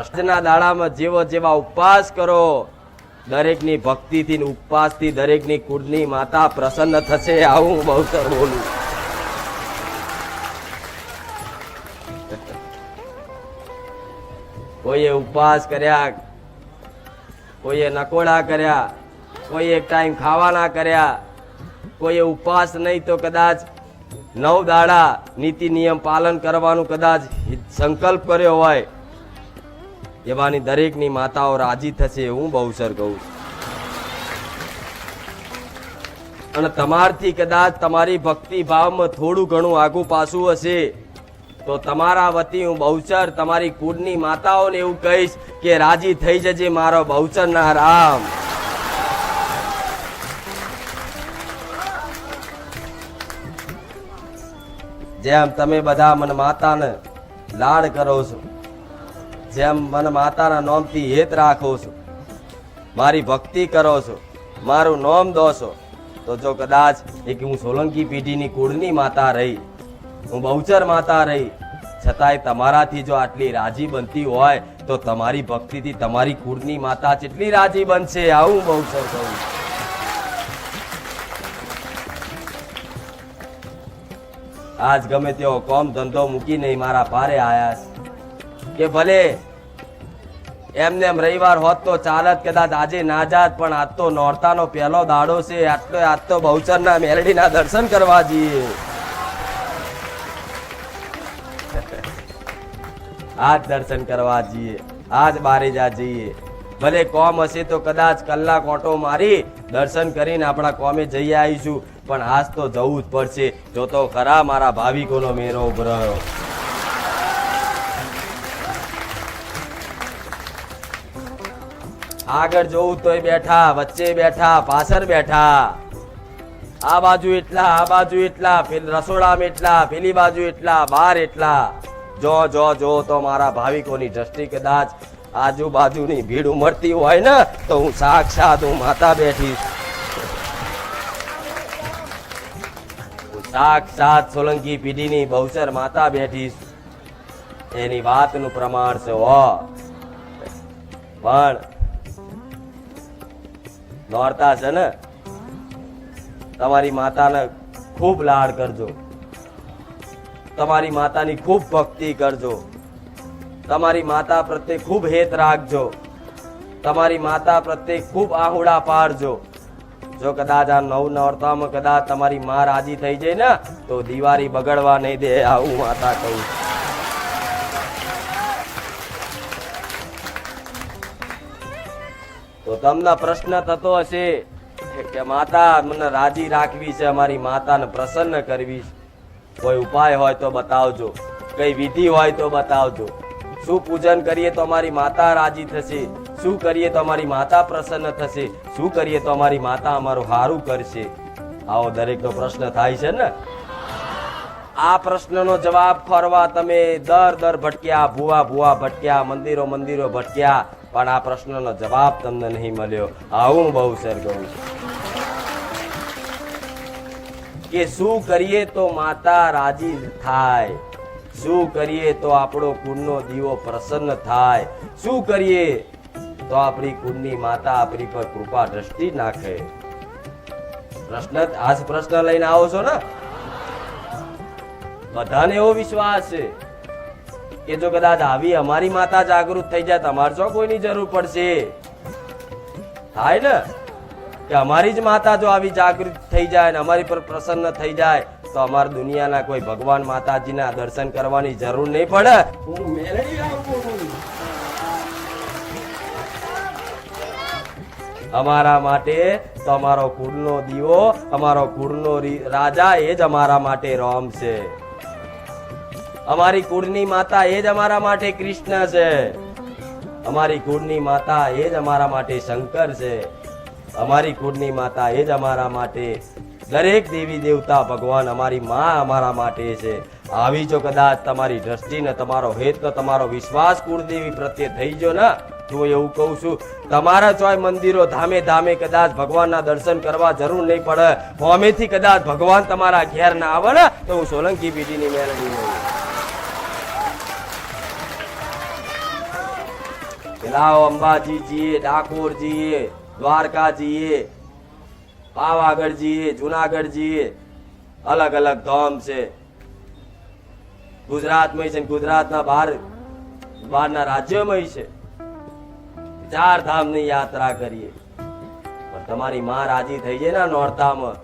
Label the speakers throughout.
Speaker 1: આજના દાડામાં જેવો જેવા ઉપવાસ કરો, દરેકની ભક્તિથી ઉપવાસથી દરેકની કુળની માતા પ્રસન્ન થશે આવું હું બહુ સર બોલું. કોઈએ ઉપવાસ કર્યા, કોઈએ નકોડા કર્યા કોઈ એક ટાઈમ ખાવાના કર્યા, કોઈએ ઉપવાસ નહીં તો કદાચ નવ દાડા નીતિ નિયમ પાલન કરવાનું કદાચ સંકલ્પ કર્યો હોય એવાની દરેકની માતાઓ રાજી થશે હું બહુસર કહું. અને તમારથી કદાચ તમારી ભક્તિ ભાવમાં થોડું ઘણું આગું પાછું હશે, તો તમારા વતી હું બહુચર તમારી કુળની માતાઓને એવું કહીશ કે રાજી થઈ જજે મારો બહુચર ના રામ જેમ તમે બધા મને માતાને લાડ કરો છો જેમ મને માતાના નોમથી હેત રાખો છો, મારી ભક્તિ કરો છો, મારું નોમ દો છો તો જો કદાચ એક હું સોલંકી પેઢીની કુળની માતા રહી, હું બહુચર માતા રહી, છતાંય તમારાથી જો આટલી રાજી બનતી હોય, તો તમારી ભક્તિથી તમારી કુળની માતા જેટલી રાજી બનશે, આવું બહુચર કહું આજ ગમે તેવો કોમ ધંધો મૂકીને મારા પારે આયા કે ભલે એમને એમ રવિવાર હોત તો ચાલત કદાચ આજે ના જાત, પણ આજ તો નોરતાનો પહેલો દાડો છે. આટલો આજ તો બહુચરના મેલડીના દર્શન કરવા જઈએ. આજ દર્શન કરવા જઈએ. આજ બારેજા જઈએ. ભલે કોમ હશે તો કદાચ કલાક ઓટો મારી દર્શન કરીને આપણા કોમે જઈ આવીશું. પણ આજ તો જવું જ પડશે. જો તો ખરા મારા ભાવિકોનો મેરો ઉભરાયો. આગળ જોઉં તોય બેઠા, વચ્ચે બેઠા, પાછળ બેઠા. આ બાજુ એટલા, આ બાજુ એટલા રસોડામાં એટલા પેલી બાજુ એટલા, બાર એટલા. જો જો જો તો મારા ભાવિકોની દ્રષ્ટિ કદાચ આજુબાજુની ભીડ ઉમરતી હોય ને, તો હું સાક્ષાત હું માતા બેઠીશ. હું સાક્ષાત સોલંકી પીઢીની બહુચર માતા બેઠીશ. એની વાતનું પ્રમાણ છે પણ નોરતા છે ને? તમારી માતાને ખૂબ લાડ કરજો. તમારી માતાની ખૂબ ભક્તિ કરજો. તમારી માતા પ્રત્યે ખૂબ હેત રાખજો. તમારી માતા પ્રત્યે ખૂબ આહુડા પાડજો. જો કદાચ આ નવ નોરતામાં કદાચ તમારી માં રાજી થઈ જાય ને, તો દિવાળી બગડવા નહીં દે આવું માતા કહું તો તમને પ્રશ્ન થતો હશે કે માતા, મને રાજી રાખવી છે અમારી માતાને પ્રસન્ન કરવી છે. કોઈ ઉપાય હોય તો બતાવજો. કઈ વિધિ હોય તો બતાવજો. શું પૂજન કરીએ તો અમારી માતા રાજી થશે? શું કરીએ તો અમારી માતા પ્રસન્ન થશે? શું કરીએ તો અમારી માતા અમારું હારું કરશે? આવો દરેકનો પ્રશ્ન થાય છે ને? આ પ્રશ્નનો જવાબ ફરવા તમે દર દર ભટક્યા, ભૂવા ભૂવા ભટક્યા, મંદિરો મંદિરો ભટક્યા. પણ આ પ્રશ્નનો જવાબ તમને નહીં મળ્યો. આવું બહુ સર કહું કે શું કરીએ તો માતા રાજી થાય? શું કરીએ તો આપણો કુળનો દીવો પ્રસન્ન થાય? શું કરીએ તો આપણી કુળની માતા આપણી પર કૃપા દ્રષ્ટિ નાખે? પ્રશ્ન આ પ્રશ્ન લઈને આવો છો ને? બધાને એવો વિશ્વાસ છે. કે જો કદાચ આવી અમારી માતા જાગૃત થઈ જાય તમારે જો કોઈની જરૂર પડશે? થાય ને? કે અમારી જ માતા જો આવી જાગૃત થઈ જાય ને અમારી પર પ્રસન્ન થઈ જાય તો અમારે દુનિયાના કોઈ ભગવાન માતાજીના દર્શન કરવાની જરૂર નહીં પડે. હું મેળવી આવું અમારા માટે તો અમારો કુળનો દીવો અમારો કુળનો રાજા એ જ અમારા માટે રોમ છે. અમારી કુળની માતા એ જ અમારા માટે કૃષ્ણ છે. અમારી કુળની માતા એ જ અમારા માટે શંકર છે. અમારી કુળની માતા એ જ અમારા માટે દરેક દેવી દેવતા ભગવાન અમારી માં અમારા માટે છે. આવી જો કદાચ તમારી દ્રષ્ટિ ને તમારો હેત ને તમારો વિશ્વાસ કુળદેવી પ્રત્યે થઈ ગયો ને, તો એવું કહું છું, તમારા ચોય મંદિરો ધામે ધામે કદાચ ભગવાનના દર્શન કરવા જરૂર નહીં પડે. હોમેથી કદાચ ભગવાન તમારા ઘેર ના આવે ને, તો હું સોલંકી પીઢીની મેળવી લઉં. લાવો અંબાજી જઈએ ડાકોર જઈએ દ્વારકા જઈએ પાવાગઢ જઈએ જુનાગઢ જઈએ અલગ અલગ ધામ છે. ગુજરાતમાં છે ગુજરાતના બહાર, બહારના રાજ્યોમાં છે. ચાર ધામની યાત્રા કરીએ. પણ તમારી માં રાજી થઈ જાય ને નોરતામાં,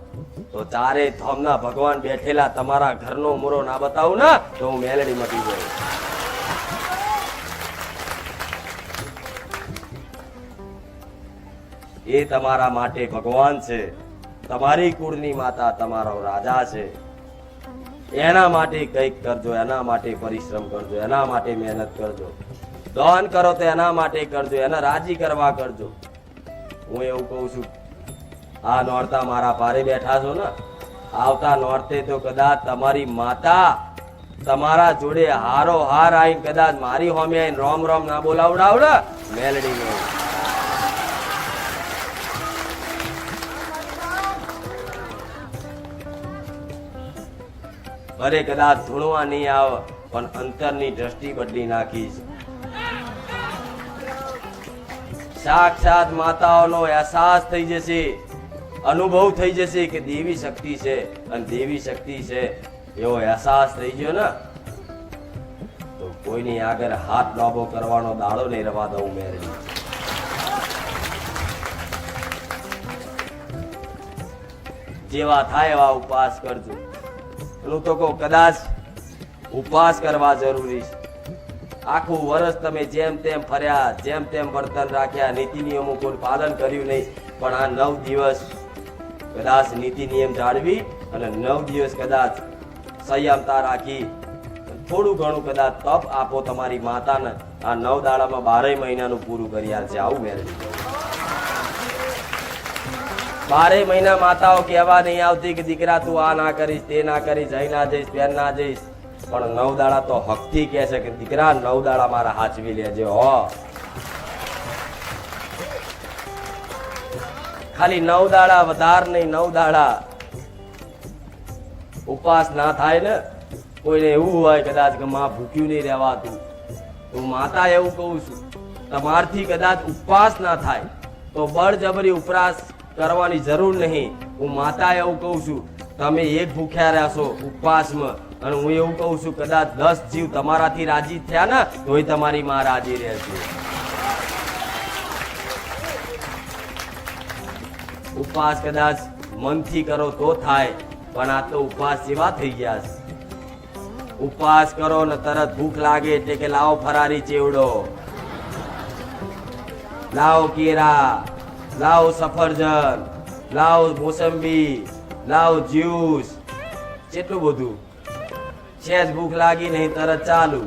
Speaker 1: તો ચારે ધામના ભગવાન બેઠેલા તમારા ઘરનો મોરો ના બતાવું ને, તો હું મેલેડી મટી જાઉં. એ તમારા માટે ભગવાન છે. તમારી કુળની માતા તમારો રાજા છે. એના માટે કંઈક કરજો, એના માટે પરિશ્રમ કરજો, એના માટે મહેનત કરજો. દાન કરો તો એના માટે કરજો, એને રાજી કરવા કરજો. હું એવું કહું છું, આ નોરતા મારા પારે બેઠા છો ને, આવતા નોરતે તો કદાચ તમારી માતા તમારા જોડે હારો હાર આવીને કદાચ મારી હોમે આવીને રોમ રોમ ના બોલાવડાવડે. મેલડી નો અરે કદાચ ધૂણવા નહીં આવ, પણ અંતરની દ્રષ્ટિ બદલી નાખીશ. સાક્ષાત માતાઓનો અહેસાસ થઈ જશે, અનુભવ થઈ જશે કે દેવી શક્તિ છે, અને દેવી શક્તિ છે, એવો અહેસાસ થઈ ગયો ને. તો કોઈની આગળ હાથ લાંબો કરવાનો દાડો નહીં રવા દઉં મેરડી જેવા થાય એવા ઉપવાસ કરજો. કહું કદાચ ઉપવાસ કરવા જરૂરી છે. આખું વર્ષ તમે જેમ તેમ ફર્યા, જેમ તેમ વર્તન રાખ્યા, નીતિ નિયમો કોઈ પાલન કર્યું નહીં, પણ આ નવ દિવસ કદાચ નીતિ નિયમ જાળવી અને નવ દિવસ કદાચ સંયમતા રાખી, થોડું ઘણું કદાચ તપ આપો તમારી માતાને. આ નવ દાડામાં બારેય મહિનાનું પૂરું કરી છે. આવું મેરેજ. બારે મહિના માતાઓ કહેવા નહીં આવતી કે દીકરા, તું આ ના કરીશ, તે ના કરીશ, અહીં ના જઈશ પેન ના જઈશ. પણ નવ દાડા તો હકથી કહે છે કે, દીકરા નવ દાડા મારા હાચવી લેજે, હો. ખાલી નવ દાડા વધાર નહીં નવ દાડા ઉપવાસ ના થાય ને, કોઈને એવું હોય કદાચ કે માં ભૂખ્યું નહીં રહેવાતું. હું માતા એવું કહું છું, તમારથી કદાચ ઉપવાસ ના થાય, તો બળજબરી ઉપવાસ કરવાની જરૂર નહીં. હું માતા એવું કહું છું, તમે એક ભૂખ્યા રહેશો ઉપવાસમાં. અને હું એવું કહું છું, કદાચ દસ જીવ તમારાથી રાજી થયા ને, તોય તમારી માં રાજી રહેશે. ઉપવાસ કદાચ મનથી કરો તો થાય, પણ આ તો ઉપવાસ જેવા થઈ ગયા છે. ઉપવાસ કરો ને તરત ભૂખ લાગે એટલે કે લાવો ફરારી ચેવડો. લાવો કેરા લાવો સફરજન, લાવ મોસંબી, લાવ જ્યુસ કેટલું બધું. છે જ ભૂખ લાગી નહીં, તરત ચાલુ.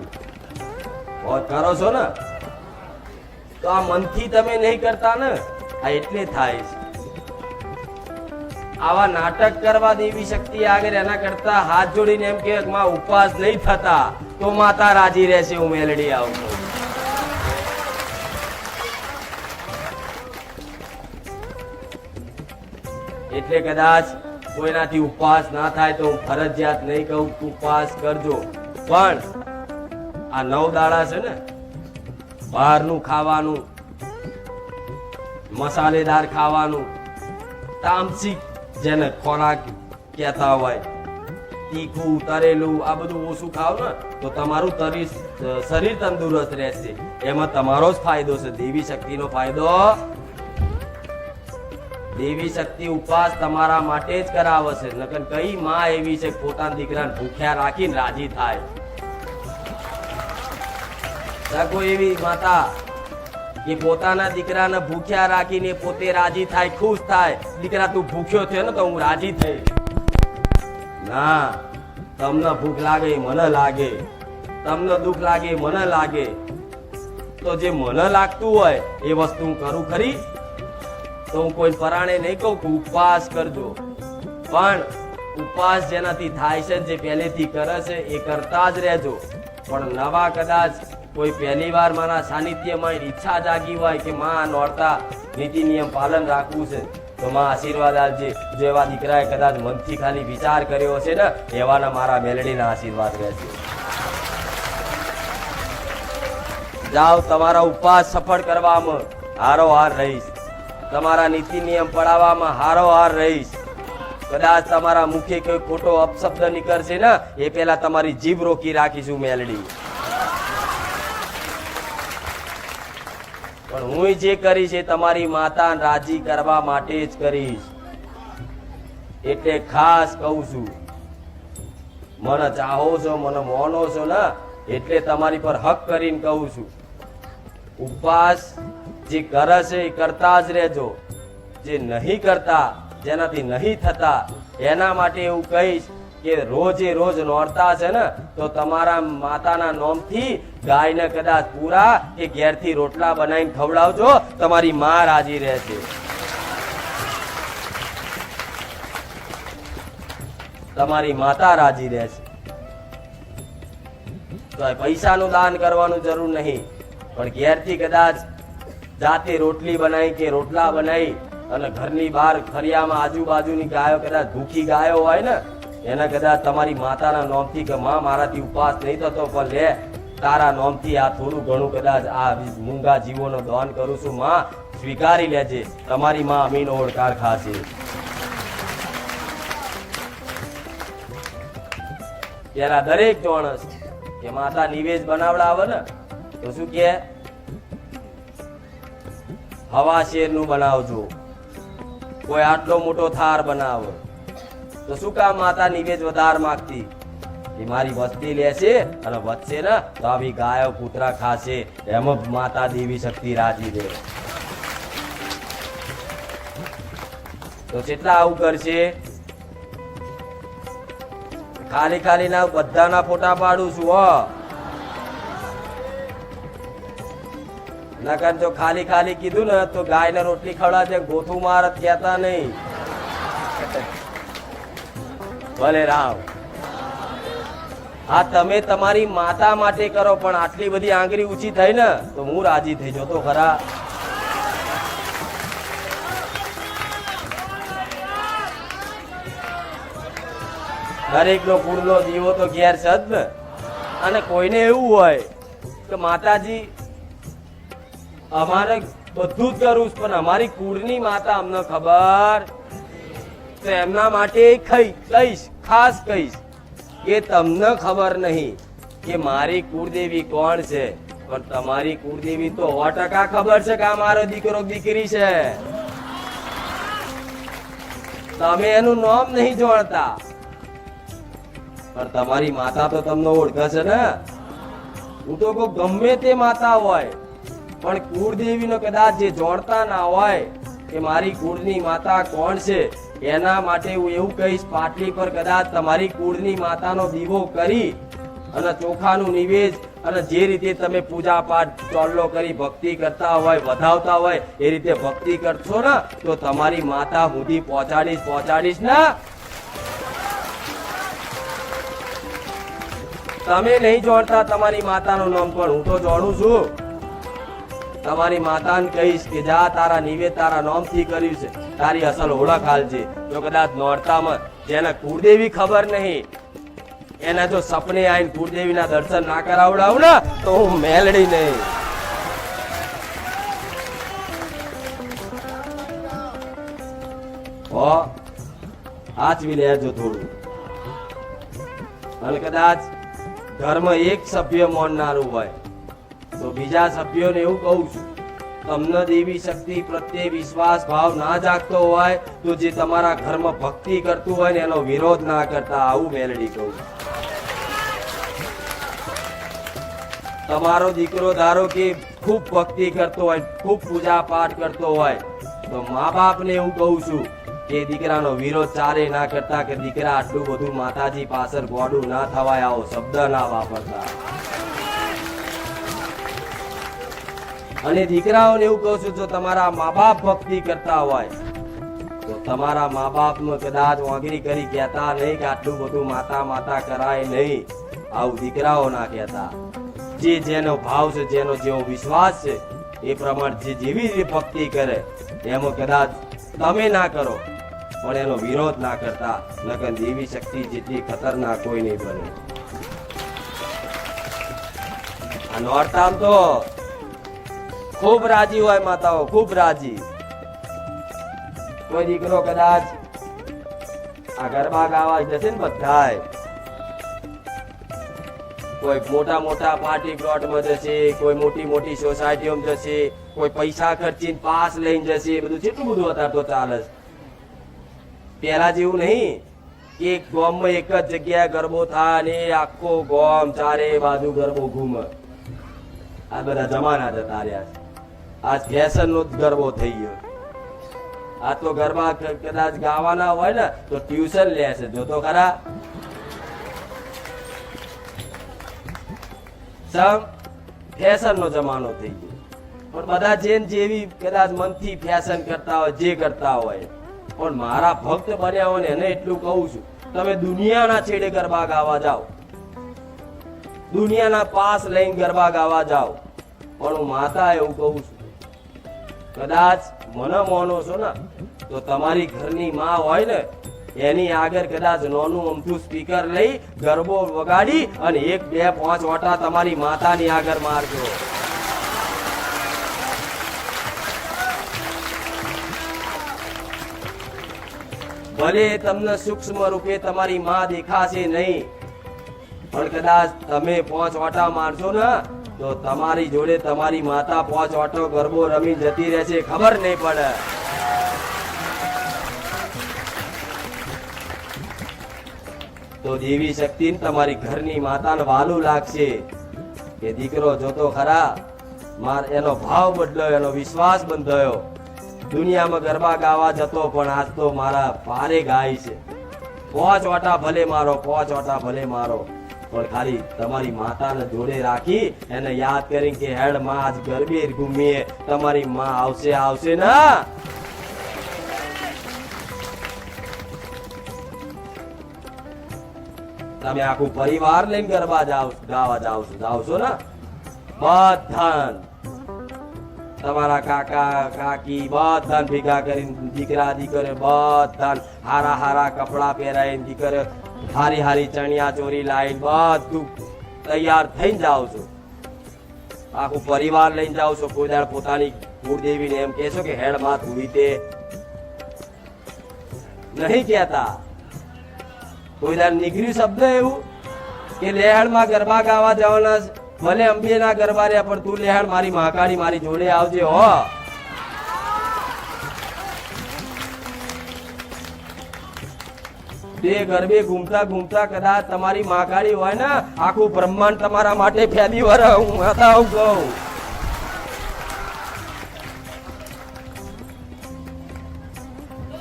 Speaker 1: કરો છો ને? તો આ મનથી તમે નહીં કરતા ને? આ એટલે થાય છે. આવા નાટક કરવા દેવી શક્તિ આગળ એના કરતા હાથ જોડીને એમ કે ઉપવાસ નહીં થતા, તો માતા રાજી રહેશે, હું મેલડી આવું એટલે કદાચ કોઈનાથી ઉપવાસ ના થાય તો ફરજિયાત નહીં કહું ઉપવાસ કરજો. પણ આ નવ દાડા છે ને, બહારનું ખાવાનું, મસાલેદાર ખાવાનું, તામસિક જેને ખોરાક કહેતા હોય, તીખું, તરેલું, આ બધું ઓછું ખાવ ને, તો તમારું તરી, શરીર તંદુરસ્ત રહેશે. એમાં તમારો જ ફાયદો છે, દેવી શક્તિનો ફાયદો દેવી શક્તિ ઉપવાસ તમારા માટે જ કરાવશે. નકર કઈ માં એવી છે પોતાના દીકરાને ભૂખ્યા રાખીને રાજી થાય? સગો એવી માતા કે પોતાના દીકરાને ભૂખ્યા રાખીને પોતે રાજી થાય, ખુશ થાય. દીકરા, તું ભૂખ્યો થયો ને તો હું રાજી થઈ. ના, તમને ભૂખ લાગે મને લાગે. તમને દુઃખ લાગે મને લાગે. તો જે મને લાગતું હોય એ વસ્તુ હું કરું ખરી? તો હું કોઈ પરાણે નહીં કહું કે ઉપવાસ કરજો. પણ ઉપવાસ જેનાથી થાય છે, જે પહેલેથી કરે છે, એ કરતા જ રહેજો. પણ નવા કદાચ કોઈ પહેલી વાર મારા સાનિધ્યમાં ઈચ્છા જાગી હોય કે માં નોરતા નીતિ નિયમ પાલન રાખવું છે, તો માં આશીર્વાદ આપજે. જેવા દીકરાએ કદાચ મનથી ખાલી વિચાર કર્યો છે ને, એવાના મારા મેલડીના આશીર્વાદ રહેશે. જાઓ, તમારા ઉપવાસ સફળ કરવામાં હારો હાર રહીશ. તમારા નીતિ નિયમ પડાવવામાં હારો હાર રહીશ. કદાચ તમારા મુખે કોઈ ખોટો અપશબ્દ નીકળશે ને, એ પેલા તમારી જીભ રોકી રાખીશું મેલડી. પણ હું જે કરીશ એ તમારી માતા રાજી કરવા માટે જ કરીશ. એટલે ખાસ કહું છું, મને ચાહો છો, મને મોનો છો ને, એટલે તમારી પર હક કરીને કહું છું. ઉપવાસ જે કરે છે એ કરતા જ રહેજો. જે નહીં કરતા, જેનાથી નહીં થતા, એના માટે એવું કહીશ કે રોજે રોજ નોરતા છે ને, તો તમારા માતાના નોમથી ગાયને કદાચ પૂરા કે ઘેરથી રોટલા બનાવીને ખવડાવજો, તમારી માં રાજી રહેશે. તમારી માતા રાજી રહેશે. તો પૈસાનું દાન કરવાનું જરૂર નહીં, પણ ઘેરથી કદાચ જાતે રોટલી બનાવી કે રોટલા બનાવી અને ઘરની બહાર ફરિયામાં આજુબાજુની ગાયો કદાચ ભૂખી ગાયો હોય ને, એને કદાચ તમારી માતાના નોમથી કે માં, મારાથી ઉપવાસ નહીં થતો, પણ લે, તારા નોમથી આ થોડું ઘણું કદાચ આ મૂંગા જીવોનો દાન કરું છું, માં, સ્વીકારી લેજે, તમારી માં અમીનો ઓળકાર ખાશે. ત્યારે દરેક ચોણસ કે માતા નિવેદ બનાવડાવે ને, તો શું કે હવા શેરનું બનાવજો. કોઈ આટલો મોટો થાર બનાવો. તો શું કામ માતા નિવેદ વધાર માંગતી? એ મારી વસ્તી લેશે અને વધશે ને તો આવી ગાયો કૂતરા ખાશે. એમાં માતા દેવી શક્તિ રાજી દે તો કેટલા આવું કરશે? ખાલી ખાલી ના બધાના ફોટા પાડું છું, હો. નકર જો ખાલી ખાલી કીધું ને તો ગાયને રોટલી ખવડાવજે, ગોથું માર કહેતા નહીં. ભલે રામ આ તમે તમારી માતા માટે કરો, પણ આટલી બધી આંગળી ઊંચી થઈ ને, તો હું રાજી થઈ જતો ખરા. દરેક નો કુળનો દીવો તો ઘેર છે ને. અને કોઈને એવું હોય કે માતાજી અમારે બધું જ કરવું છે, પણ અમારી કુળની માતા અમને ખબર તો એમના માટે કહીશ ખાસ કહીશ. કે તમને ખબર નહીં કે મારી કુળદેવી કોણ છે પણ તમારી કુળદેવી તો સો ટકા ખબર છે કે આ મારો દીકરો દીકરી છે. તમે એનું નામ નહીં જોણતા. પણ તમારી માતા તો તમને ઓળખે છે ને? હું તો ગમે તે માતા હોય. પણ કુળદેવીનો કદાચ જે જોડતા ના હોય કે મારી કુળની માતા કોણ છે, એના માટે હું એવું કહીશ, પાટલી પર કદાચ તમારી કુળની માતાનો દીવો કરી અને ચોખાનું નિવેદ અને જે રીતે તમે પૂજા પાઠ ચોલ્લો કરી ભક્તિ કરતા હોય, વધાવતા હોય, એ રીતે ભક્તિ કરશો ને, તો તમારી માતા સુધી પહોંચાડીશ પહોંચાડીશ ને. તમે નહીં જોડતા તમારી માતાનું નામ પણ હું તો જોડું છું. તમારી માતાને કહીશ કે જા, તારા નિવેદ તારા નામથી કર્યું છે. તારી અસલ ઓળખ હાલજે. જો કદાચ નોરતામાં જેને કુળદેવી ખબર નહીં, એના જો સપને આવીને કુળદેવીના દર્શન ના કરાવડાવું ને, તો હું મેલડી નહીં. આચવી લેજો થોડું. અને કદાચ ઘરમાં એક સભ્ય મોનનારું હોય તો બીજા સભ્યોને એવું કહું છું, તમને દેવી શક્તિ પ્રત્યે વિશ્વાસ ભાવ ના જાગતો હોય તો જે તમારા ઘરમાં ભક્તિ કરતું હોય ને એનો વિરોધ ના કરતા આવું મેલડી કહું તમારો દીકરો ધારો કે ખૂબ ભક્તિ કરતો હોય, ખૂબ પૂજા પાઠ કરતો હોય, તો મા બાપને એવું કહું છું કે દીકરાનો વિરોધ ચારે ના કરતા કે દીકરા આટલું બધું માતાજી પાછળ ગોડું ના થવાય, આવો શબ્દ ના વાપરતા. અને દીકરાઓને એવું કહું છું, જો તમારા મા બાપ ભક્તિ કરતા હોય, તો તમારા મા બાપ કદાચ વાંગરી કરી કહેતા નહીં કે આટલું બધું માતા માતા કરાય નહીં. આવું દીકરાઓ ના કહેતા. જે જેનો ભાવ છે, જેનો જેવો વિશ્વાસ છે, એ પ્રમાણે જે જેવી રીતે ભક્તિ કરે, એમાં કદાચ તમે ના કરો, પણ એનો વિરોધ ના કરતા, નકર દેવી શક્તિ જેટલી ખતરનાક કોઈ નહીં બને. આ નોરતામ તો ખૂબ રાજી હોય માતાઓ, ખૂબ રાજી. કોઈ દીકરો કદાચ આ ગરબા ગાવા જશે ને બધાય. કોઈ મોટા મોટા પાર્ટી પ્લોટમાં જશે, કોઈ મોટી મોટી સોસાયટીઓમાં જશે, કોઈ પૈસા ખર્ચીને પાસ લઈને જશે બધું કેટલું બધું અત્યારે તો ચાલે પેલા જેવું નહીં. એક ગામમાં એક જ જગ્યાએ ગરબો થાય અને આખો ગોમ ચારે બાજુ ગરબો ઘૂમે. આ બધા જમાના જતા રહ્યા છે. આજ ફેશન નો જ ગરબો થઈ ગયો. આ તો ગરબા કદાચ ગાવાના હોય ને, તો ટ્યુશન લે છે. જો તો ખરા. સમ ફેશન નો જમાનો થઈ ગયો. પણ બધા જેન જેવી કદાચ મનથી ફેશન કરતા હોય, જે કરતા હોય. પણ મારા ભક્ત બન્યા હોય ને, એને એટલું કહું છું, તમે દુનિયાના છેડે ગરબા ગાવા જાઓ. દુનિયાના પાસ લઈને ગરબા ગાવા જાઓ. પણ હું માતા એવું કહું છું કદાચ મને માનો છો ને, તો તમારી ઘરની માં હોય ને, એની આગળ કદાચ નોનું અમથું સ્પીકર લઈ ગરબો વગાડી અને એક બે પાંચ ઓટા તમારી માતાની આગળ મારજો. ભલે તમને સૂક્ષ્મ રૂપે તમારી માં દેખાશે નહીં, પણ કદાચ તમે પાંચ ઓટા મારશો ને તો તમારી જોડે તમારી માતા પાંચ ઓટો ગરબો રમી જતી રહેશે ખબર નહીં પડે. તો દેવી શક્તિ તમારી ઘરની માતાને વાલું લાગશે કે દીકરો જોતો ખરા, માર એનો ભાવ બદલાયો, એનો વિશ્વાસ બંધાયો. દુનિયામાં ગરબા ગાવા જતો, પણ આજ તો મારા ભારે ગાય છે. પોચ ઓટા ભલે મારો, પોચ ઓટા ભલે મારો. પણ તમારી માતાને જોડે રાખી એને યાદ કરી કે હેડ, માં આજ ગરબે ઘૂમીએ. તમારી માં આવશે આવશે ના? તમે આખું પરિવાર લઈને ગરબા જાવ ગાવા જાવ છો જાવ છો ને? બધાન. તમારા કાકા, કાકી બધાન ભેગા કરીને દીકરા દીકરે બધાન હારા હારા કપડા પહેરાઈને દીકરે હારી હારી ચણિયા ચોરી લાવીને બધું તૈયાર થઈને જાઓ છો. આખું પરિવાર લઈને જાઓ છો. કોઈ દાડ પોતાની કુળદેવીને એમ કહેશો કે હેડમાં ધોઈ તે. નહીં કહેતા. કોઈ દાડ નીકળ્યું શબ્દ એવું કે લેહડમાં ગરબા ગાવા જવાના ભલે અંબે ના ગરબા રહ્યા, પણ તું લેહડ મારી મહાકાળી મારી જોડે આવજે, હો. તે ગરબે ઘૂમતા ઘૂમતા કદાચ તમારી મહાકાળી હોય ને, આખું બ્રહ્માંડ તમારા માટે ફેલી વર હું બતાવું કહું.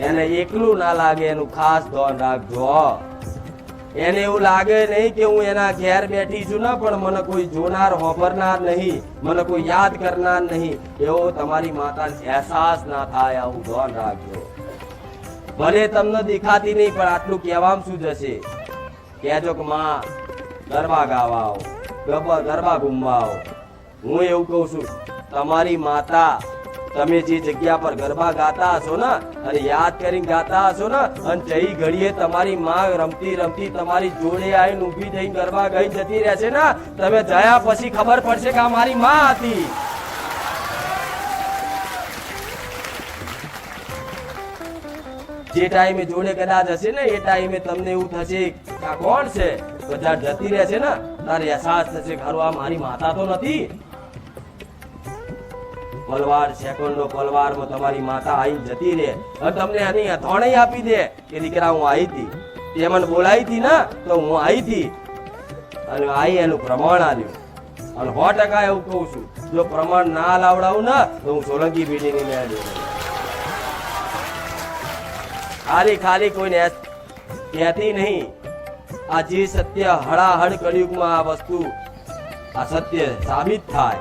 Speaker 1: એને એકલું ના લાગે, એનું ખાસ ધ્યાન રાખજો. એને એવું લાગે નહીં કે હું એના ઘેર બેઠી છું ને, પણ મને કોઈ જોનાર, હોભરનાર નહીં, મને કોઈ યાદ કરનાર નહીં. એવો તમારી માતાને અહેસાસ ના થાય, આવું ધ્યાન રાખજો. ભલે તમને દેખાતી નહીં, પણ આટલું કહેવામાં શું જશે? કહેજો કે માં, ગરબા ગાવા આવો ગરબા ઘૂમવા આવો હું એવું કહું છું, તમારી માતા તમે જે જગ્યા પર ગરબા ગાતા હશો ને, અને યાદ કરીને ગાતા હશો ને, અને જઈ ઘડીએ તમારી માં રમતી રમતી તમારી જોડે આવીને ઊભી થઈને ગરબા ગઈ જતી રહેશે ને, તમે જયા પછી ખબર પડશે કે આ મારી માં હતી. જે ટાઈમે જોડે કદાચ હશે ને, એ ટાઈમે તમને એવું થશે આ કોણ છે? બધા જતી રહેશે ને, તારે અહેસાસ થશે કે આ મારી માતા તો નથી. પલવાર, સેકન્ડનો પલવારમાં તમારી માતા આવી જતી રહે. અને તમને એની હથોણી આપી દે કે દીકરા, હું આવી હતી. તે મને બોલાવી હતી ને, તો હું આવી હતી. અને આઈ એનું પ્રમાણ આવ્યું અને સો ટકા એવું કહું છું, જો પ્રમાણ ના લાવડાવું ને, તો હું સોલંકી પેઢીની મેં દઉં ખાલી ખાલી કોઈને કહેતી નહીં. આ જે સત્ય હળાહળ કળિયુગમાં આ વસ્તુ, આ સત્ય સાબિત થાય.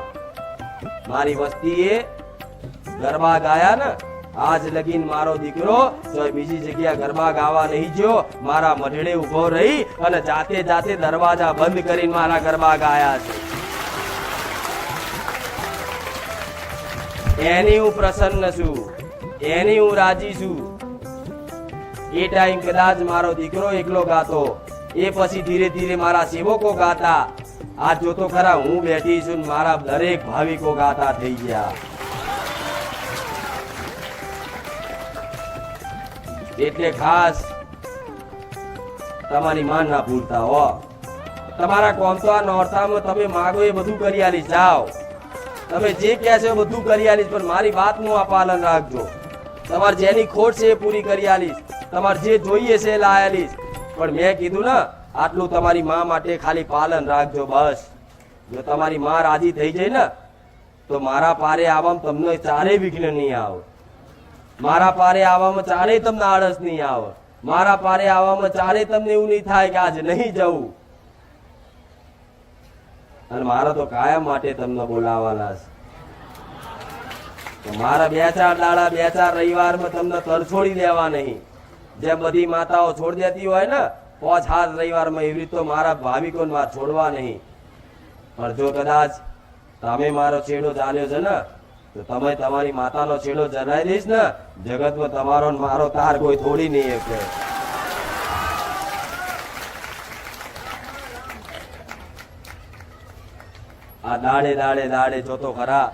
Speaker 1: મારી વસ્તીએ ગરબા ગાયા ને, આજ લગીન મારો દીકરો તો બીજી જગ્યા ગરબા ગાવા નહીં જો મારા મઢડે ઊભો રહી અને જાતે જાતે દરવાજા બંધ કરીને મારા ગરબા ગાયા છે. એની હું પ્રસન્ન છું. એની હું રાજી છું. એ ટાઈમ કદાચ મારો દીકરો એકલો ગાતો. એ પછી ધીરે ધીરે મારા સેવકો ગાતા. આ જોતો ખરા હું બેઠી છું મારા દરેક ભાવિકો ગાતા થઈ ગયા. એટલે ખાસ તમારી માન ના ભૂલતા હો. તમારા કોમ તો નોરતામાં તમે માગો એ બધું કરી આલી જાઓ. તમે જે કહે એ બધું કરી આલીશ પણ મારી વાતનું આ પાલન રાખજો. તમારે જેની ખોટ છે એ પૂરી કરી આલીશ તમારે જે જોઈએ છે લાવી પણ મેં કીધું ને, આટલું તમારી મા માટે ખાલી પાલન રાખજો, બસ. જો તમારી મા રાજી થઈ જાય ને, તો મારા પારે આવવામાં તમને ચારે વિઘ્ન નહીં આવે. મારા પારે આવવામાં ચારે તમને આળસ નહીં આવે. મારા પારે આવવામાં ચારે તમને એવું નહીં થાય કે આજે નહીં જવું. અને મારા તો કાયમ માટે તમને બોલાવાના છે. મારા બે ચાર દાડા, બે ચાર રવિવારમાં તમને તરછોડી દેવા નહીં. જેમ બધી માતાઓ છોડી દેતી હોય ને, પોચ હાથ રવિવારમાં એવી રીતે મારા ભાવિકોને માર છોડવા નહીં. પણ જો કદાચ તમે મારો છેડો ચાલ્યો છે ને, તો તમે તમારી માતાનો છેડો જણાવી દઈશ ને, જગતમાં તમારો મારો તાર કોઈ થોડી નહીં એટલે આ દાડે દાડે દાડે જોતો ખરા.